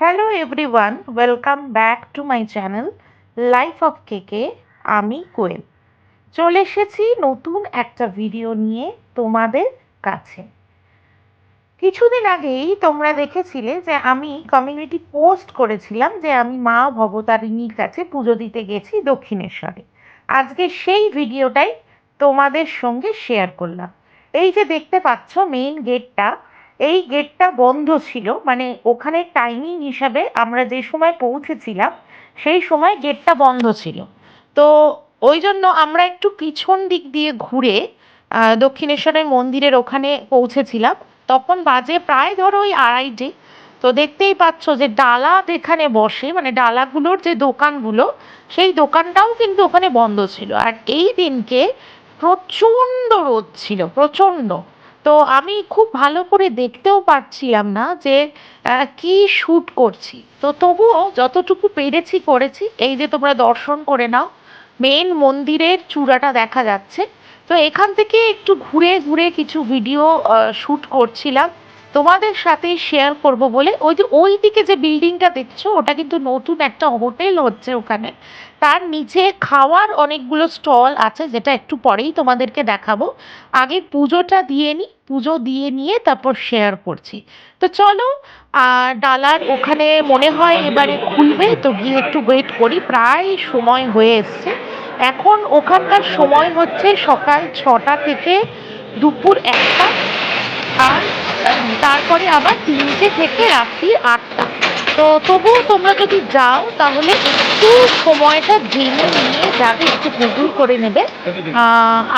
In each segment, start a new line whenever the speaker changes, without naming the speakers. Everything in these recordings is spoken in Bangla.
Hello everyone welcome back to my channel life of KK আমি কোয়েল। চলে এসেছি নতুন একটা ভিডিও নিয়ে তোমাদের কাছে। কিছুদিন আগেই তোমরা দেখেছিলে যে আমি কমিউনিটি পোস্ট করেছিলাম যে আমি মা ভবতারিণীর কাছে পুজো দিতে গেছি দক্ষিণেশ্বরে। আজকে সেই ভিডিওটাই তোমাদের সঙ্গে শেয়ার করলাম। এই যে দেখতে পাচ্ছ মেইন গেটটা এই গেটটা বন্ধ ছিল মানে ওখানে টাইমিং হিসাবে আমরা যে সময় পৌঁছেছিলাম, সেই সময় গেটটা বন্ধ ছিল। তো ওই জন্য আমরা একটু পিছন দিক দিয়ে ঘুরে দক্ষিণেশ্বরের মন্দিরের ওখানে পৌঁছেছিলাম। তখন বাজে প্রায় ধরো ওই আড়াইটে। তো দেখতেই পাচ্ছ যে ডালা যেখানে বসে মানে ডালাগুলোর যে দোকানগুলো, সেই দোকানটাও কিন্তু ওখানে বন্ধ ছিল। আর এই দিনকে প্রচণ্ড রোদ ছিল, প্রচণ্ড। তো আমি খুব ভালো করে দেখতেও পারছিলাম না যে কি শুট করছি। তো তবুও যতটুকু পেরেছি, করেছি। এই যে তোমরা দর্শন করে নাও মেন মন্দিরের চূড়াটা দেখা যাচ্ছে। তো এখান থেকে একটু ঘুরে ঘুরে কিছু ভিডিও শ্যুট করছিলাম। তোমাদের সাথে শেয়ার করব বলে ওই যে ওই দিকে যে বিল্ডিংটা দেখছ, ওটা কিন্তু নতুন একটা হোটেল হচ্ছে ওখানে। তার নিচে খাওয়ার অনেকগুলো স্টল আছে, যেটা একটু পরেই তোমাদেরকে দেখাবো। আগে পুজোটা দিয়ে নিই পুজো দিয়ে নিয়ে তারপর শেয়ার করছি। তো চলো আর ডালার ওখানে মনে হয় এবারে খুলবে, তো গিয়ে একটু ওয়েট করি। প্রায় সময় হয়ে এসছে। এখন ওখানকার সময় হচ্ছে সকাল ছটা থেকে দুপুর একটা। আর তারপরে আবার তিনটে থেকে রাত্রি আটটা। তো তবুও তোমরা যদি যাও, তাহলে একটু সময়টা জেনে নিয়ে যাবে, একটু গুগল করে নেবে।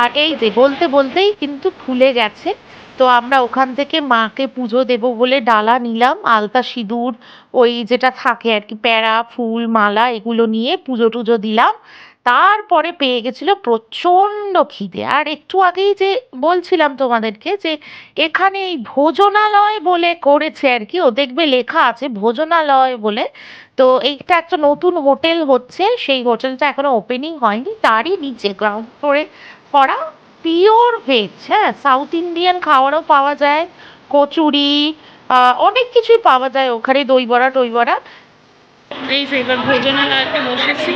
আর এই যে, বলতে বলতেই কিন্তু খুলে গেছে। তো আমরা ওখান থেকে মাকে পুজো দেব বলে ডালা নিলাম, আলতা সিঁদুর, ওই যেটা থাকে আর কি, প্যারা, ফুল, মালা, এগুলো নিয়ে পুজো টুজো দিলাম। তারপরে পেয়ে গেছিল প্রচণ্ড খিদে। আর একটু আগেই যে বলছিলাম তোমাদেরকে যে এখানে এই ভোজনালয় বলে করেছে আর কি, ও দেখবে লেখা আছে ভোজনালয় বলে। তো এইটা একটা নতুন হোটেল হচ্ছে, সেই হোটেলটা এখনও ওপেনিং হয়নি। তারই নিচে গ্রাউন্ড ফ্লোরে করা পিওর ভেজ হ্যাঁ? সাউথ ইন্ডিয়ান খাবারও পাওয়া যায়, কচুরি অনেক কিছুই পাওয়া যায় ওখানে দই বড়া টই বড়া এই ভোজনালয়তে বসেছি।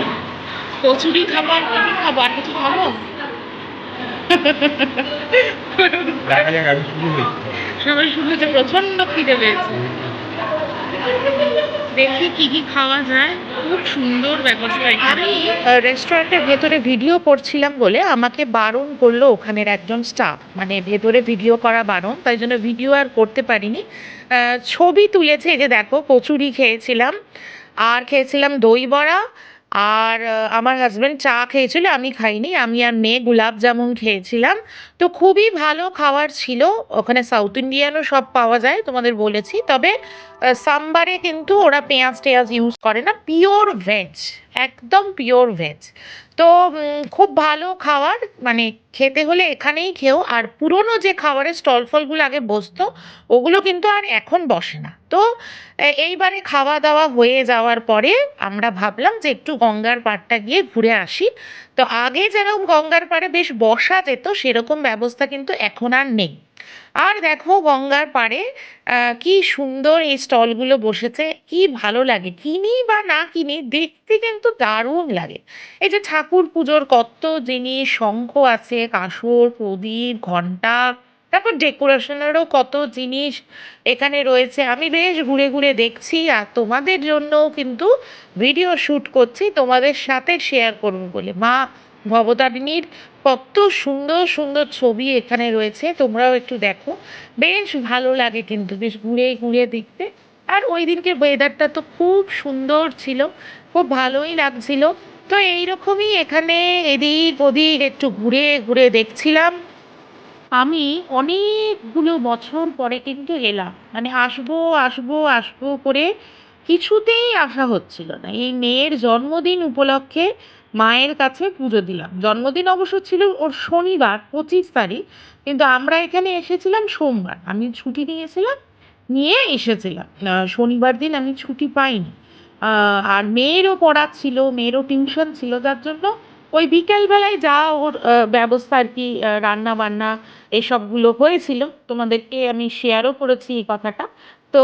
কচুরি খাবার কি খাব আর কিছু খাব? সবাই শুনেছে প্রচণ্ড খিদে পেয়েছে। দেখি কি কি খাওয়া যায়। খুব সুন্দর ব্যবস্থা আমি রেস্টুরেন্টের ভেতরে ভিডিও করছিলাম বলে আমাকে বারণ করল ওখানের একজন স্টাফ মানে ভেতরে ভিডিও করা বারণ তাই জন্য ভিডিও আর করতে পারিনি। আহ, ছবি তুলেছে এই যে দেখো কচুরি খেয়েছিলাম। আর খেয়েছিলাম দই বড়া আর আমার হাজব্যান্ড চা খেয়েছিল, আমি খাইনি, আমি আর মেয়ে গুলাব জামুন খেয়েছিলাম। তো খুবই ভালো খাবার ছিল, ওখানে সাউথ ইন্ডিয়ানও সব পাওয়া যায়, তোমাদের বলেছি। তবে সাম্বারে কিন্তু ওরা পেঁয়াজ টেয়াজ ইউজ করে না পিওর ভেজ একদম পিওর ভেজ তো খুব ভালো খাবার মানে খেতে হলে এখানেই খেও। আর পুরনো যে খাবারের স্টল ফলগুলো আগে বসতো, ওগুলো কিন্তু আর এখন বসে না। তো এইবারে খাওয়া দাওয়া হয়ে যাওয়ার পরে আমরা ভাবলাম যে একটু গঙ্গার পাড়টা গিয়ে ঘুরে আসি। তো আগে যেরকম গঙ্গার পাড়ে বেশ বসা যেত, সেরকম ব্যবস্থা কিন্তু এখন আর নেই। আর দেখো গঙ্গার পাড়ে কি সুন্দর এই স্টলগুলো বসেছে, কি ভালো লাগে। কিনি বা না কিনি, দেখতে কিন্তু দারুণ লাগে। এই যে ঠাকুর পুজোর কত জিনিস, শঙ্খ আছে, কাঁসর, প্রদীপ ঘণ্টা তারপর ডেকোরেশনেরও কত জিনিস এখানে রয়েছে। আমি বেশ ঘুরে ঘুরে দেখছি আর তোমাদের জন্যও কিন্তু ভিডিও শ্যুট করছি, তোমাদের সাথে শেয়ার করব বলে। মা ভবতারিণীর কত সুন্দর সুন্দর ছবি এখানে রয়েছে। তোমরাও একটু দেখো। বেশ ভালো লাগে কিন্তু, বেশ ঘুরে ঘুরে দেখতে। আর ওই দিনকে ওয়েদারটা তো খুব সুন্দর ছিল, খুব ভালোই লাগছিল। তো এইরকমই এখানে এদিক ওদিক একটু ঘুরে ঘুরে দেখছিলাম। আমি অনেকগুলো বছর পরে কিন্তু এলাম। মানে আসব আসব আসব করে কিছুতেই আসা হচ্ছিল না। এই মেয়ের জন্মদিন উপলক্ষে মায়ের কাছে পুজো দিলাম। জন্মদিন অবশ্য ছিল ওর শনিবার, পঁচিশ তারিখ, কিন্তু আমরা এখানে এসেছিলাম সোমবার। আমি ছুটি নিয়েছিলাম, নিয়ে এসেছিলাম। শনিবার দিন আমি ছুটি পাইনি। আর মেয়েরও পড়া ছিল, মেয়েরও টিউশন ছিল, যার জন্য ওই বিকেলবেলায় যা ওর ব্যবস্থা আর কি রান্না বান্না এসবগুলো হয়েছিল। তোমাদেরকে আমি শেয়ারও করেছি এই কথাটা। তো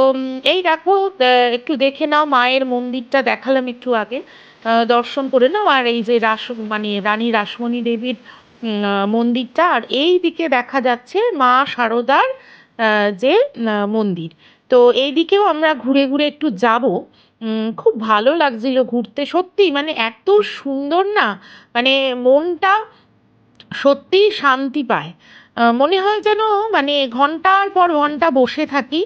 এই রাখব। একটু দেখে নাও মায়ের মন্দিরটা দেখালাম একটু আগে। দর্শন করে নাও। আর এই যে রাস মানে রানী রাসমণি দেবীর মন্দিরটা। আর এই দিকে দেখা যাচ্ছে মা শারদার আহ, যে মন্দির। তো এই দিকেও আমরা ঘুরে ঘুরে একটু যাব। খুব ভালো লাগছিল ঘুরতে। সত্যি মানে এত সুন্দর না? মানে মনটা সত্যিই শান্তি পায়। মনে হয় যেন মানে ঘণ্টার পর ঘণ্টা বসে থাকি।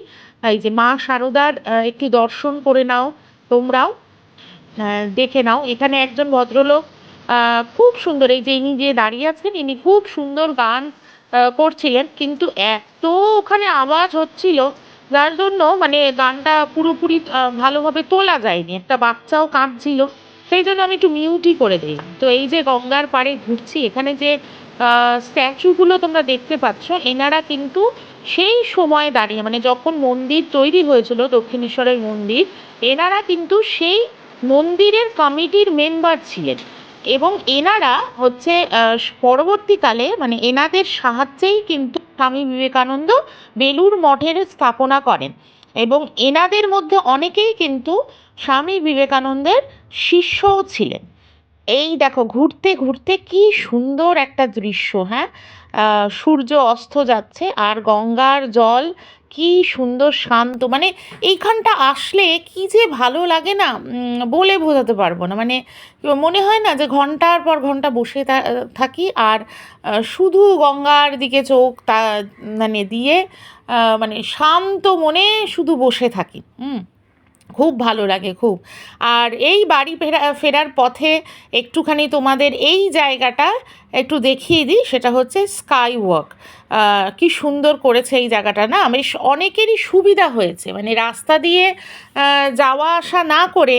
এই যে মা শারদার একটি দর্শন করে নাও, তোমরাও দেখে নাও। এখানে একজন ভদ্রলোক খুব সুন্দর, এই যে ইনি যে দাঁড়িয়ে আছেন, ইনি খুব সুন্দর গান করছিলেন, কিন্তু এত ওখানে আওয়াজ হচ্ছিল, যার জন্য মানে গানটা পুরোপুরি ভালোভাবে তোলা যায়নি। একটা বাচ্চাও কাঁদছিল। সেই জন্য আমি একটু মিউটই করে দিই। তো এই যে গঙ্গার পাড়ে ঘুরছি, এখানে যে স্ট্যাচুগুলো তোমরা দেখতে পাচ্ছ, এনারা কিন্তু সেই সময় দাঁড়িয়ে মানে যখন মন্দির তৈরি হয়েছিল, দক্ষিণেশ্বরের মন্দির, এনারা কিন্তু সেই মন্দিরের কমিটির মেম্বার ছিলেন। এবং এনারা হচ্ছে পরবর্তীকালে মানে এনাদের সাহায্যেই কিন্তু স্বামী বিবেকানন্দ বেলুর মঠের স্থাপনা করেন। এবং এনাদের মধ্যে অনেকেই কিন্তু স্বামী বিবেকানন্দের শিষ্যও ছিলেন। এই দেখো, ঘুরতে ঘুরতে কি সুন্দর একটা দৃশ্য হ্যাঁ? সূর্য অস্ত যাচ্ছে আর গঙ্গার জল কি সুন্দর শান্ত। মানে এইখানটা আসলে কি যে ভালো লাগে না বলে বোঝাতে পারব না। মানে মনে হয় না যে ঘণ্টার পর ঘণ্টা বসে থাকি আর শুধু গঙ্গার দিকে চোখ তা মানে দিয়ে মানে শান্ত মনে শুধু বসে থাকি। হুম। খুব ভালো লাগে, খুব। আর এই বাড়ি ফেরা, ফেরার পথে একটুখানি তোমাদের এই জায়গাটা একটু দেখিয়ে দিই, সেটা হচ্ছে স্কাই ওয়াক কি সুন্দর করেছে এই জায়গাটা, না? বেশ অনেকেরই সুবিধা হয়েছে। মানে রাস্তা দিয়ে যাওয়া আসা না করে,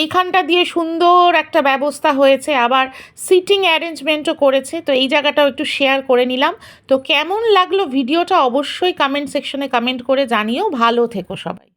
এইখানটা দিয়ে সুন্দর একটা ব্যবস্থা হয়েছে। আবার সিটিং অ্যারেঞ্জমেন্টও করেছে। তো এই জায়গাটাও একটু শেয়ার করে নিলাম। তো কেমন লাগল ভিডিওটা অবশ্যই কমেন্ট সেকশনে কমেন্ট করে জানিও। ভালো থেকো সবাই।